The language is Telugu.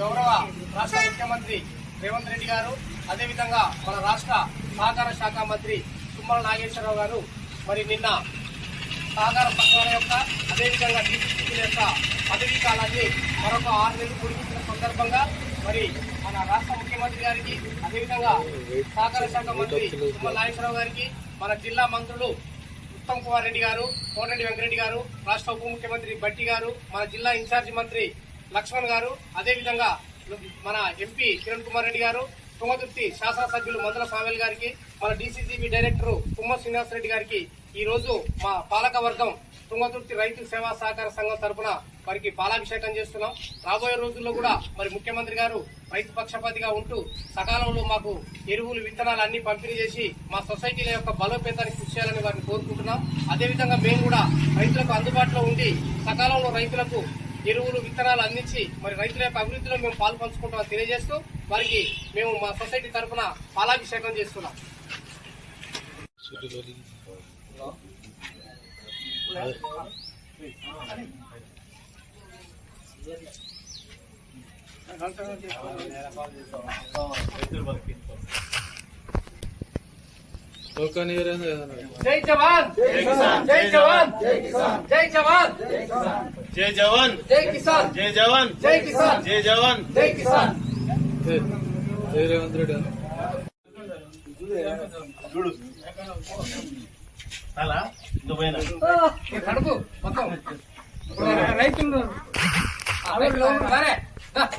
గౌరవ రాష్ట్ర ముఖ్యమంత్రి రేవంత్ రెడ్డి గారు అదేవిధంగా మన రాష్ట్ర సహకార శాఖ మంత్రి తుమ్మల నాగేశ్వరరావు గారు మరి నిన్న సహకార సంఘాల యొక్క అదేవిధంగా డీసీసీల యొక్క పదవీ కాలాన్ని మరొక ఆరు నెలలు పొడిగించిన సందర్భంగా మరి మన రాష్ట్ర ముఖ్యమంత్రి గారికి అదేవిధంగా సహకార శాఖ మంత్రి తుమ్మల నాగేశ్వరరావు గారికి మన జిల్లా మంత్రులు ఉత్తమ్ కుమార్ రెడ్డి గారు కోనరెడ్డి వెంకరెడ్డి గారు రాష్ట్ర ఉప ముఖ్యమంత్రి బట్టి గారు మన జిల్లా ఇన్ఛార్జి మంత్రి లక్ష్మణ్ గారు అదేవిధంగా మన ఎంపీ కిరణ్ కుమార్ రెడ్డి గారు తుంగతుర్తి శాసనసభ్యులు మందల స్వామిల్ గారికి మన డీసీసీబీ డైరెక్టర్ తుమ్మ శ్రీనివాస్ రెడ్డి గారికి ఈ రోజు మా పాలక వర్గం తుంగతుర్తి రైతు సేవా సహకార సంఘం తరపున వారికి పాలాభిషేకం చేస్తున్నాం. రాబోయే రోజుల్లో కూడా మరి ముఖ్యమంత్రి గారు రైతు పక్షపాతిగా ఉంటూ సకాలంలో మాకు ఎరువులు విత్తనాలు అన్ని పంపిణీ చేసి మా సొసైటీల యొక్క బలోపేతానికి కృషి చేయాలని వారిని కోరుకుంటున్నాం. అదేవిధంగా మేము కూడా రైతులకు అందుబాటులో ఉండి సకాలంలో రైతులకు ఎరువులు విత్తనాలు అందించి మరి రైతుల యొక్క అభివృద్ధిలో మేము పాలు పంచుకుంటామని తెలియజేస్తూ వారికి మేము మా సొసైటీ తరఫున పాలాభిషేకం చేస్తున్నాం. జై జవాన్! జై కిసాన్! జై జవాన్! జై కిసాన్! జై జవాన్! జై జవాన్. జై కిసాన్. జై జవాన్. జై కిసాన్. జై జవాన్. జై కిసాన్. జై రేవంత్ రెడ్డి చూడు. అలా? నువ్వు రైతులు